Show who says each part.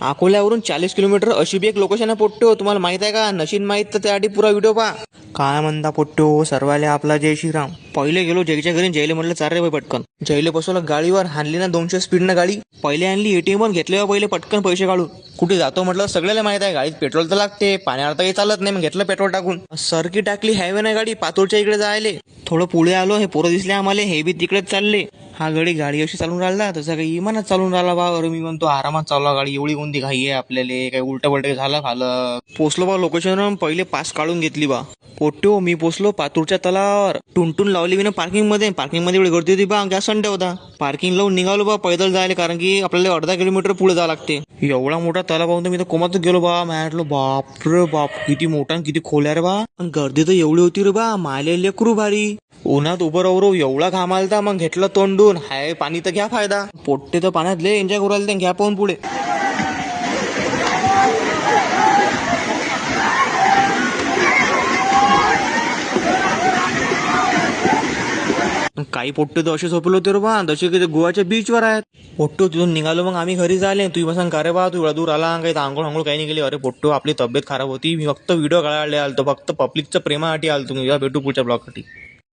Speaker 1: अकोल्यावरून चाळीस किलोमीटर अशी बी एक लोकेशन आहे पोट्टो. तुम्हाला माहीत आहे का? नशीन माहीत तर त्यासाठी पुरा व्हिडिओ पहा. काय म्हणता पोट्टो? सर्वाले आपला जय श्रीराम. पहिले गेलो जयच्या घरी जयले म्हटलं चार रे पटकन. जयले बसवलं गाडीवर हाणली ना दोनशे स्पीडनं गाडी. पहिले आणली एटीएम वर घेतले पहिले पटकन पैसे काढून. कुठे जातो म्हटलं सगळ्याला माहीत आहे गाडीत पेट्रोल तर लागते पाण्यावर तर काही चालत नाही मग घेतलं पेट्रोल टाकून. सरकी टाकली हायवे नाही गाडी पातूरच्या इकडे जायले. थोडं पुढे आलो हे पोरं दिसले आम्हाला हे बी तिकडेच चालले. हा गाडी गाडी अशी चालून राहिला तसा काही इमानात चालून राहिला बा. अरे मी म्हणतो आरामात चालला गाडी एवढी कोणती घाई आहे आपल्याला काही उलट पलट झालं खालं पोचलो बा लोकेशन पहिले पास काढून घेतली बा. पोट्यो मी पोचलो पातूरच्या तलावर टुनटून लावली मी ना पार्किंगमध्ये पार्किंगमध्ये एवढी गर्दी होती बा गॅस संडे होता. पार्किंग लावून निघालो बा पैदल जायला कारण की आपल्याला अर्धा किलोमीटर पुढे जावं लागते. एवढा मोठा तलाव पाहून मी तर कोमातच गेलो बा. म्हटलं बाप रे बाप किती मोठा आणि किती खोल्या रे बा. गर्दी तर एवढी होती रे बा. मायले लेकरू भारी. उन्हात उभं राहू एवढा घामालता मग घेतलं तोंडून. हाय पाणी तर घ्या फायदा. पोट्टे तर पाण्यात लय एन्जॉय करू राहिले ते घ्या पाहून पुढे. काही पोट्टे तर असे झोपले होते रे बा जसे की गोवाच्या बीचवर आहेत. पोट्टो तिथून निघालो मग आम्ही घरी झाले. तुम्ही बसान का रे बा तू एवढा दूर आला काही आंघोळ आंघोळ काही नाही गेली अरे पोट्टो आपली तब्येत खराब होती. मी फक्त व्हिडिओ काढायला आलो फक्त पब्लिकच्या प्रेमासाठी आलो तुम्ही भेटू पुढच्या ब्लॉगसाठी